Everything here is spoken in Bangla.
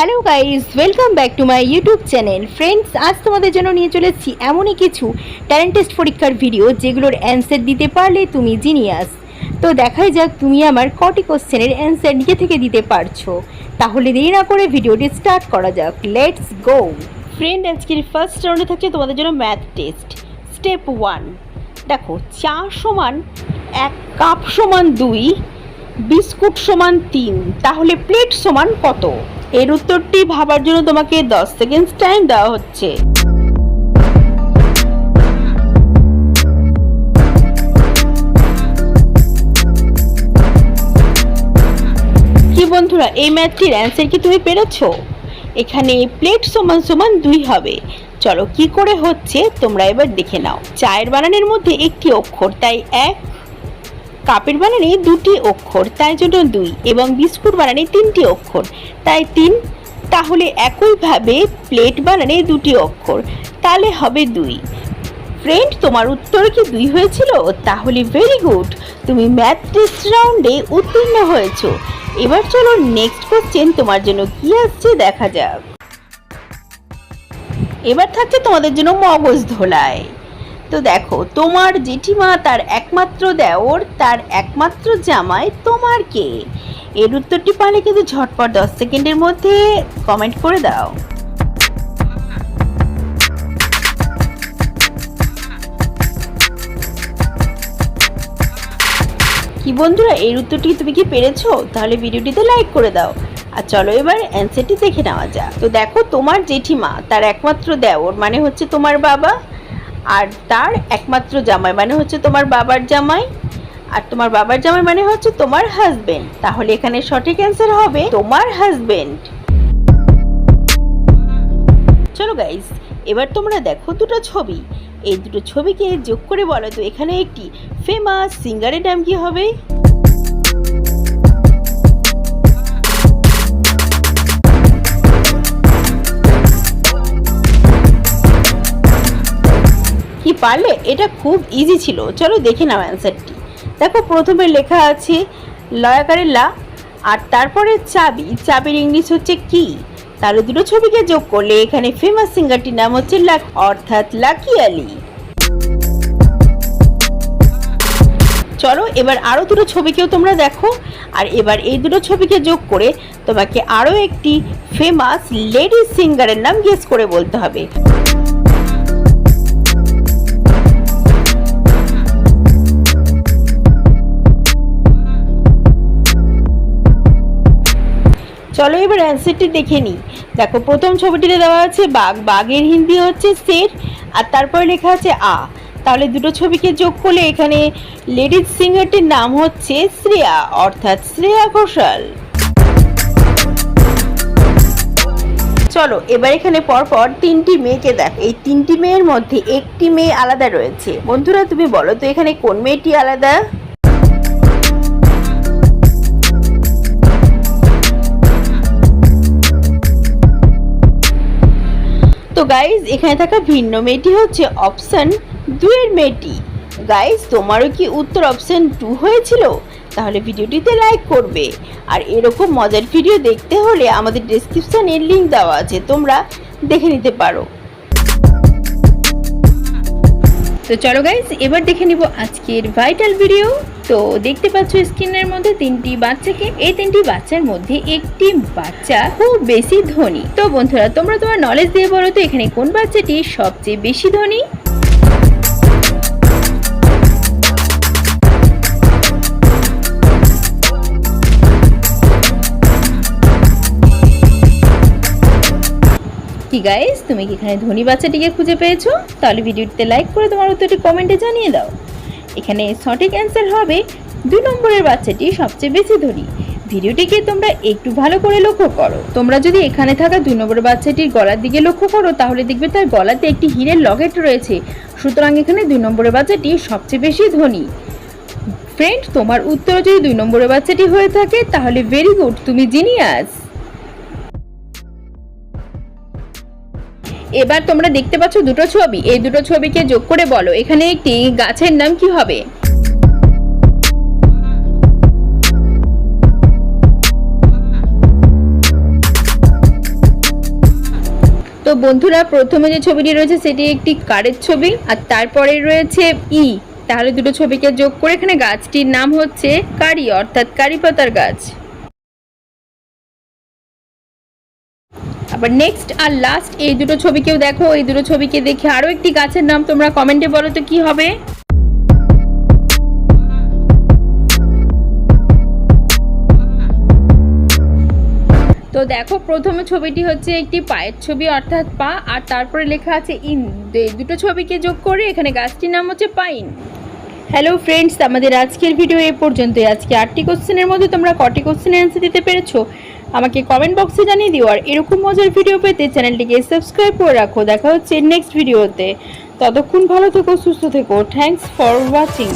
Hello guys welcome back to my YouTube channel friends আজ তোমাদের জন্য নিয়ে চলে এসেছি এমনই কিছু ট্যালেন্ট টেস্ট পরীক্ষার ভিডিও যেগুলোর অ্যান্সার দিতে পারলে তুমি জিনিয়াস তো দেখাই যাক তুমি আমার কটি কোশ্চেনের অ্যান্সার নিজে থেকে দিতে পারছ। তাহলে দেরি না করে ভিডিওটি স্টার্ট করা যাক। লেটস গো ফ্রেন্ড আজকের ফার্স্ট রাউন্ডে থাকছে তোমাদের জন্য ম্যাথ টেস্ট স্টেপ ওয়ান দেখো চা সমান এক কাপ সমান দুই বিস্কুট সমান তিন, তাহলে প্লেট সমান কত? এর উত্তরটি ভাবার জন্য তোমাকে দশ সেকেন্ড টাইম দেওয়া হচ্ছে। কি বন্ধুরা, এই ম্যাথটির অ্যান্সার কি তুমি পেরেছ? এখানে প্লেট সমান সমান দুই হবে। চলো কি করে হচ্ছে তোমরা এবার দেখে নাও। চায়ের বানানের মধ্যে একটি অক্ষর, তাই এক কাপের বানানে দুটি অক্ষর, তাই জন্য দুই, এবং বিস্কুট বানানে তিনটি অক্ষর। তাই তিন, তাহলে একইভাবে প্লেট বানানে দুটি অক্ষর, তাহলে হবে দুই। ফ্রেন্ড তোমার উত্তর কি দুই হয়েছিল? তাহলে ভেরি গুড তুমি ম্যাথ টেস্ট রাউন্ডে উত্তীর্ণ হয়েছো। এবার চলো নেক্সট কোশ্চেন তোমার জন্য কি আসছে দেখা যাক। এবার থাকছে তোমাদের জন্য মগজ ধোলায় তো দেখো, তোমার জেঠিমা তার একমাত্র দেওর, তার একমাত্র জামাই, তোমার কে? এর উত্তরটি পালে কিন্তু ঝটপট দশ সেকেন্ডের মধ্যে কমেন্ট করে দাও। কি বন্ধুরা, এর উত্তরটি তুমি কি পেরেছ? তাহলে ভিডিওটিতে লাইক করে দাও। আর চলো এবার অ্যান্সারটি দেখে নেওয়া যাক। তো দেখো, তোমার জেঠিমা তার একমাত্র দেওর মানে হচ্ছে তোমার বাবা। আর তার একমাত্র জামাই মানে হচ্ছে তোমার বাবার জামাই। আর তোমার বাবার জামাই মানে হচ্ছে তোমার হাজবেন্ড তাহলে এখানে সঠিক অ্যান্সার হবে তোমার হাজবেন্ড চলো গাইজ এবার তোমরা দেখো দুটো ছবি। এই দুটো ছবিকে যোগ করে বলো তো, এখানে একটি ফেমাস সিঙ্গারের নাম কি হবে? পারলে এটা খুব ইজি ছিল। চলো দেখে নাও অ্যান্সারটি দেখো, প্রথমে লেখা আছে লয়াকারে লা আর তারপরে চাবি। চাবির ইংলিশ হচ্ছে কি? তাহলে দুটো ছবিকে যোগ করলে এখানে ফেমাস সিঙ্গারটির নাম হচ্ছে লাক, অর্থাৎ লাকি আলি। চলো, এবার আরও দুটো ছবিকেও তোমরা দেখো। আর এবার এই দুটো ছবিকে যোগ করে তোমাকে আরও একটি ফেমাস লেডিস সিঙ্গারের নাম গেস করে বলতে হবে। চলো এবার অ্যান্সারটি দেখে নিই। দেখো, প্রথম ছবিটিতে দেওয়া আছে বাঘ, বাঘের হিন্দি হচ্ছে শের, আর তারপরে লেখা আছে আ। তাহলে দুটো ছবিকে যোগ করলে এখানে লেডিজ সিঙ্গারটির নাম হচ্ছে শ্রেয়া, অর্থাৎ শ্রেয়া ঘোষাল। চলো, এবার এখানে পরপর তিনটি মেয়েকে দেখ। এই তিনটি মেয়ের মধ্যে একটি মেয়ে আলাদা রয়েছে। বন্ধুরা, তুমি বলো তো এখানে কোন মেয়েটি আলাদা? তো গাইজ এখানে থাকা ভিন্ন মেয়েটি হচ্ছে অপশন দুয়ের মেয়েটি। গাইজ তোমারও কি উত্তর অপশন টু হয়েছিল? তাহলে ভিডিওটিতে লাইক করবে। আর এরকম মজার ভিডিও দেখতে হলে আমাদের ডেসক্রিপশানে লিঙ্ক দেওয়া আছে, তোমরা দেখে নিতে পারো। তো চলো গাইজ এবার দেখে নিব আজকের ভাইটাল ভিডিও তো দেখতে পাচ্ছ স্ক্রিনের মধ্যে তিনটি বাচ্চাকে। এই তিনটি বাচ্চার মধ্যে একটি বাচ্চা খুব বেশি ধনী। তো বন্ধুরা, তোমরা তোমার নলেজ দিয়ে বলো তো, এখানে কোন বাচ্চাটি সবচেয়ে বেশি ধনী? কি গাইস তুমি কি এখানে ধনী বাচ্চাটিকে খুঁজে পেয়েছ? তাহলে ভিডিওটিতে লাইক করে তোমার উত্তরটি কমেন্টে জানিয়ে দাও। এখানে সঠিক অ্যান্সার হবে দুই নম্বরের বাচ্চাটি সবচেয়ে বেশি ধনী। ভিডিওটিকে তোমরা একটু ভালো করে লক্ষ্য করো। তোমরা যদি এখানে থাকা দুই নম্বরের বাচ্চাটির গলার দিকে লক্ষ্য করো, তাহলে দেখবে তার গলাতে একটি হীরের লকেট রয়েছে। সুতরাং এখানে দুই নম্বরের বাচ্চাটি সবচেয়ে বেশি ধনী। ফ্রেন্ড তোমার উত্তর যদি দুই নম্বরের বাচ্চাটি হয়ে থাকে, তাহলে ভেরি গুড তুমি জিনিয়াস এবার তোমরা দেখতে পাচ্ছ দুটো ছবি। এই দুটো ছবিকে যোগ করে বলো, এখানে একটি গাছের নাম কি হবে? তো বন্ধুরা, প্রথমে যে ছবিটি রয়েছে সেটি একটি কারের ছবি, আর তারপরে রয়েছে ই। তাহলে দুটো ছবিকে যোগ করে এখানে গাছটির নাম হচ্ছে কারি, অর্থাৎ কারি পাতার গাছ। আবার নেক্সট আর লাস্ট এই দুটো ছবিকেও দেখো, এই দুটো ছবিকে দেখে আরও একটি গাছের নাম তোমরা কমেন্টে বলো তো কি হবে। তো দেখো, প্রথমে ছবিটি হচ্ছে একটি পায়ের ছবি অর্থাৎ পা, আর তারপরে লেখা আছে ইন। এই দুটো ছবিকে যোগ করে এখানে গাছটির নাম হচ্ছে পাইন হ্যালো ফ্রেন্ডস আমাদের আজকের ভিডিও এ পর্যন্তই। আজকে আটটি কোশ্চেনের মধ্যে তোমরা কটি কোশ্চেনের অ্যান্সার দিতে পেরেছ? আমাকে কমেন্ট বক্সে জানিয়ে দিও, আর এরকম মজার ভিডিও পেতে চ্যানেলটিকে সাবস্ক্রাইব করে রাখো। দেখা হচ্ছে নেক্সট ভিডিওতে ততক্ষণ ভালো থেকো, সুস্থ থেকো। Thanks for watching.